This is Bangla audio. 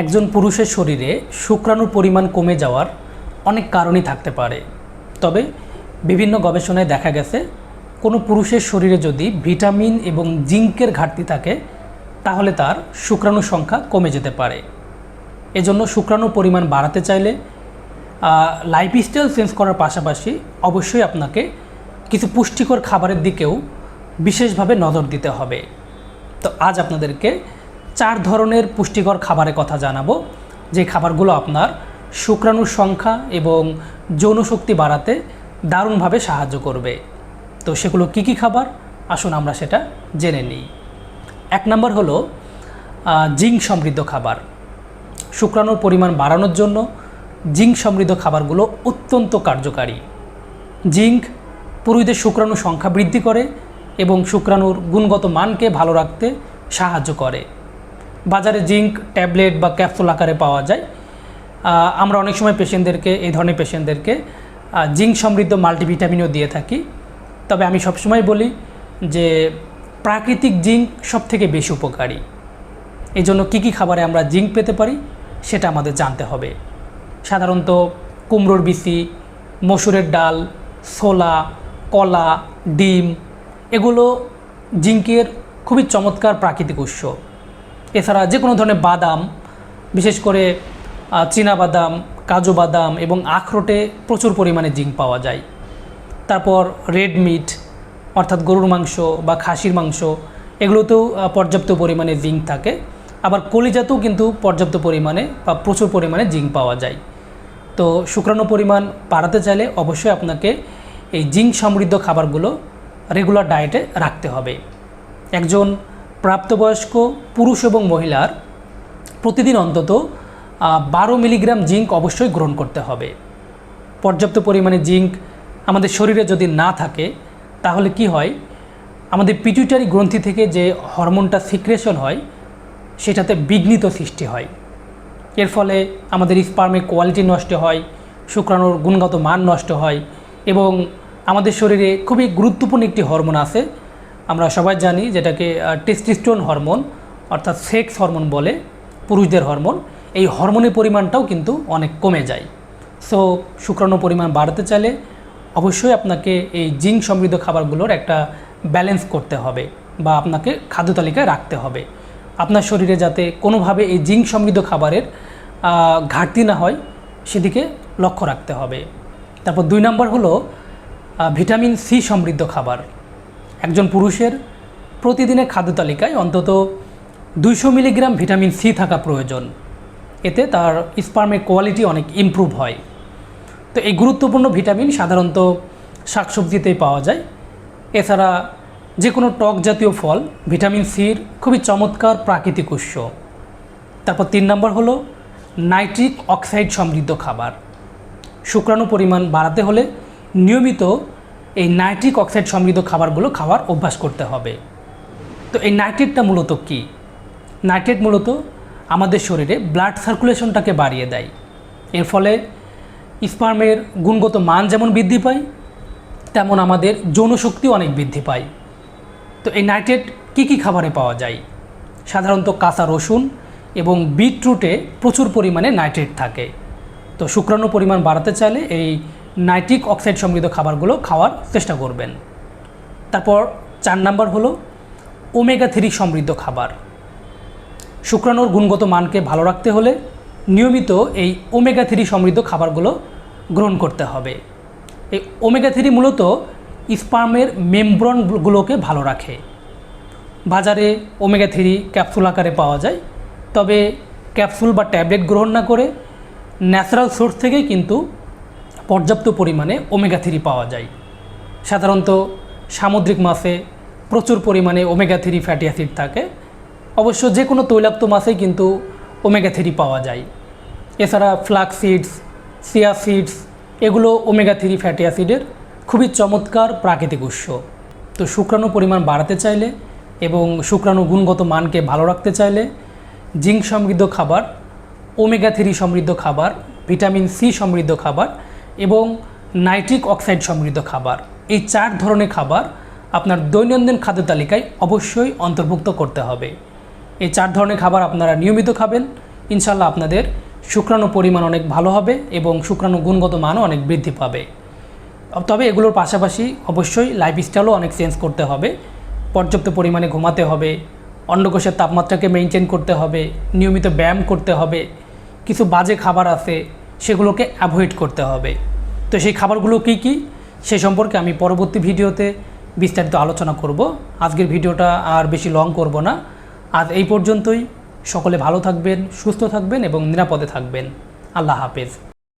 একজন পুরুষের শরীরে শুক্রাণুর পরিমাণ কমে যাওয়ার অনেক কারণই থাকতে পারে। তবে বিভিন্ন গবেষণায় দেখা গেছে, কোনো পুরুষের শরীরে যদি ভিটামিন এবং জিঙ্কের ঘাটতি থাকে, তাহলে তার শুক্রাণুর সংখ্যা কমে যেতে পারে। এজন্য শুক্রাণুর পরিমাণ বাড়াতে চাইলে লাইফস্টাইল চেঞ্জ করার পাশাপাশি অবশ্যই আপনাকে কিছু পুষ্টিকর খাবারের দিকেও বিশেষভাবে নজর দিতে হবে। তো আজ আপনাদেরকে চার ধরনের পুষ্টিকর খাবারের কথা জানাব। যে খাবারগুলো আপনার শুক্রাণুর সংখ্যা এবং যৌনশক্তি বাড়াতে দারুণভাবে সাহায্য করবে। তো সেগুলো কি কি খাবার? আসুন আমরা সেটা জেনে নিই। এক নম্বর হলো জিঙ্ক সমৃদ্ধ খাবার। শুক্রাণুর পরিমাণ বাড়ানোর জন্য জিঙ্ক সমৃদ্ধ খাবারগুলো অত্যন্ত কার্যকারী। জিঙ্ক পুরুষদের শুক্রাণু সংখ্যা বৃদ্ধি করে এবং শুক্রাণুর গুণগত মানকে ভালো রাখতে সাহায্য করে। বাজারে জিঙ্ক, ট্যাবলেট বা ক্যাপসুল আকারে পাওয়া যায়। আমরা অনেক সময় পেশেন্টদেরকে, এই ধরনের পেশেন্টদেরকে জিঙ্ক সমৃদ্ধ মাল্টিভিটামিনও দিয়ে থাকি। তবে আমি সবসময় বলি যে প্রাকৃতিক জিঙ্ক সব থেকে বেশি উপকারী। এই জন্য কী কী খাবারে আমরা জিঙ্ক পেতে পারি সেটা আমাদের জানতে হবে। সাধারণত কুমড়োর বিচি, মসুরের ডাল, ছোলা, কলা, ডিম, এগুলো জিঙ্কের খুবই চমৎকার প্রাকৃতিক উৎস। এছাড়া যে কোনো ধরনের বাদাম, বিশেষ করে চীনা বাদাম, কাজু বাদাম এবং আখরোটে প্রচুর পরিমাণে জিঙ্ক পাওয়া যায়। তারপর রেড মিট, অর্থাৎ গরুর মাংস বা খাসির মাংস, এগুলোতেও পর্যাপ্ত পরিমাণে জিঙ্ক থাকে। আবার কলিজাতেও কিন্তু পর্যাপ্ত পরিমাণে বা প্রচুর পরিমাণে জিঙ্ক পাওয়া যায়। তো শুক্রাণু পরিমাণ বাড়াতে চাইলে অবশ্যই আপনাকে এই জিঙ্ক সমৃদ্ধ খাবারগুলো রেগুলার ডায়েটে রাখতে হবে। একজন প্রাপ্তবয়স্ক পুরুষ এবং মহিলার প্রতিদিন অন্তত বারো মিলিগ্রাম জিঙ্ক অবশ্যই গ্রহণ করতে হবে। পর্যাপ্ত পরিমাণে জিঙ্ক আমাদের শরীরে যদি না থাকে, তাহলে কি হয়? আমাদের পিটুইটারি গ্রন্থি থেকে যে হরমোনটা সিক্রেশন হয়, সেটাতে বিঘ্নিত সৃষ্টি হয়। এর ফলে আমাদের স্পার্মের কোয়ালিটি নষ্ট হয়, শুক্রাণুর গুণগত মান নষ্ট হয় এবং আমাদের শরীরে খুবই গুরুত্বপূর্ণ একটি হরমোন আছে আমরা সবাই জানি যেটাকে টেস্টিস্টোন হরমোন অর্থাৎ সেক্স হরমোন বলে, পুরুষদের হরমোন এই হরমোনের পরিমাণটাও কিন্তু অনেক কমে যায়। সো শুক্রাণু পরিমাণ বাড়াতে চাইলে অবশ্যই আপনাকে এই জিঙ্ক সমৃদ্ধ খাবারগুলোর একটা ব্যালেন্স করতে হবে বা আপনাকে খাদ্য তালিকায় রাখতে হবে। আপনার শরীরে যাতে কোনোভাবে এই জিঙ্ক সমৃদ্ধ খাবারের ঘাটতি না হয়, সেদিকে লক্ষ্য রাখতে হবে। তারপর দুই নম্বর হলো ভিটামিন সি সমৃদ্ধ খাবার। একজন পুরুষের প্রতিদিনের খাদ্য তালিকায় অন্তত দুইশো মিলিগ্রাম ভিটামিন সি থাকা প্রয়োজন। এতে তার স্পার্মের কোয়ালিটি অনেক ইমপ্রুভ হয়। তো এই গুরুত্বপূর্ণ ভিটামিন সাধারণত শাকসবজিতেই পাওয়া যায়। এছাড়া যে কোনো টক জাতীয় ফল, ভিটামিন সির খুবই চমৎকার প্রাকৃতিক উৎস। তারপর তিন নম্বর হলো নাইট্রিক অক্সাইড সমৃদ্ধ খাবার। শুক্রাণু পরিমাণ বাড়াতে হলে নিয়মিত এই নাইট্রিক অক্সাইড সমৃদ্ধ খাবারগুলো খাওয়ার অভ্যাস করতে হবে। তো এই নাইট্রেটটা মূলত কী? নাইট্রেট মূলত আমাদের শরীরে ব্লাড সার্কুলেশনটাকে বাড়িয়ে দেয়। এর ফলে স্পার্মের গুণগত মান যেমন বৃদ্ধি পায়, তেমন আমাদের যৌনশক্তিও অনেক বৃদ্ধি পায়। তো এই নাইট্রেট কী কী খাবারে পাওয়া যায়? সাধারণত কাঁচা রসুন এবং বিটরুটে প্রচুর পরিমাণে নাইট্রেট থাকে। তো শুক্রাণু পরিমাণ বাড়াতে চাইলে এই নাইট্রিক অক্সাইড সমৃদ্ধ খাবারগুলো খাওয়ার চেষ্টা করবেন। তারপর চার নাম্বার হলো ওমেগা থ্রি সমৃদ্ধ খাবার। শুক্রাণুর গুণগত মানকে ভালো রাখতে হলে নিয়মিত এই ওমেগা থ্রি সমৃদ্ধ খাবারগুলো গ্রহণ করতে হবে। এই ওমেগা থ্রি মূলত স্পার্মের মেমব্রনগুলোকে ভালো রাখে। বাজারে ওমেগা থ্রি ক্যাপসুল আকারে পাওয়া যায়, তবে ক্যাপসুল বা ট্যাবলেট গ্রহণ না করে ন্যাচারাল সোর্স থেকেই কিন্তু পর্যাপ্ত পরিমাণে ওমেগা থ্রি পাওয়া যায়। সাধারণত সামুদ্রিক মাছে প্রচুর পরিমাণে ওমেগা থ্রি ফ্যাটি অ্যাসিড থাকে। অবশ্য যে কোনো তৈলাক্ত মাছেই কিন্তু ওমেগা থ্রি পাওয়া যায়। এছাড়া ফ্লাক্স সিডস সিয়া সিডস এগুলো ওমেগা থ্রি ফ্যাটি অ্যাসিডের খুবই চমৎকার প্রাকৃতিক উৎস। তো শুক্রাণু পরিমাণ বাড়াতে চাইলে এবং শুক্রাণু গুণগত মানকে ভালো রাখতে চাইলে জিঙ্ক সমৃদ্ধ খাবার ওমেগা থ্রি সমৃদ্ধ খাবার ভিটামিন সি সমৃদ্ধ খাবার এবং নাইট্রিক অক্সাইড সমৃদ্ধ খাবার। এই চার ধরনের খাবার আপনার দৈনন্দিন খাদ্য তালিকায় অবশ্যই অন্তর্ভুক্ত করতে হবে। এই চার ধরনের খাবার আপনারা নিয়মিত খাবেন। ইনশাল্লাহ আপনাদের শুক্রাণু পরিমাণ অনেক ভালো হবে এবং শুক্রাণু গুণগত মানও অনেক বৃদ্ধি পাবে। তবে এগুলোর পাশাপাশি অবশ্যই লাইফস্টাইলও অনেক চেঞ্জ করতে হবে। পর্যাপ্ত পরিমাণে ঘুমাতে হবে অন্ডকোষের তাপমাত্রাকে মেনটেন করতে হবে, নিয়মিত ব্যায়াম করতে হবে, কিছু বাজে খাবার আছে সেগুলোকে অ্যাভয়েড করতে হবে। তো সেই খাবারগুলো কী কী? সে সম্পর্কে আমি পরবর্তী ভিডিওতে বিস্তারিত আলোচনা করব। আজকের ভিডিওটা আর বেশি লং করব না। আজ এই পর্যন্তই। সকলে ভালো থাকবেন, সুস্থ থাকবেন এবং নিরাপদে থাকবেন। আল্লাহ হাফেজ।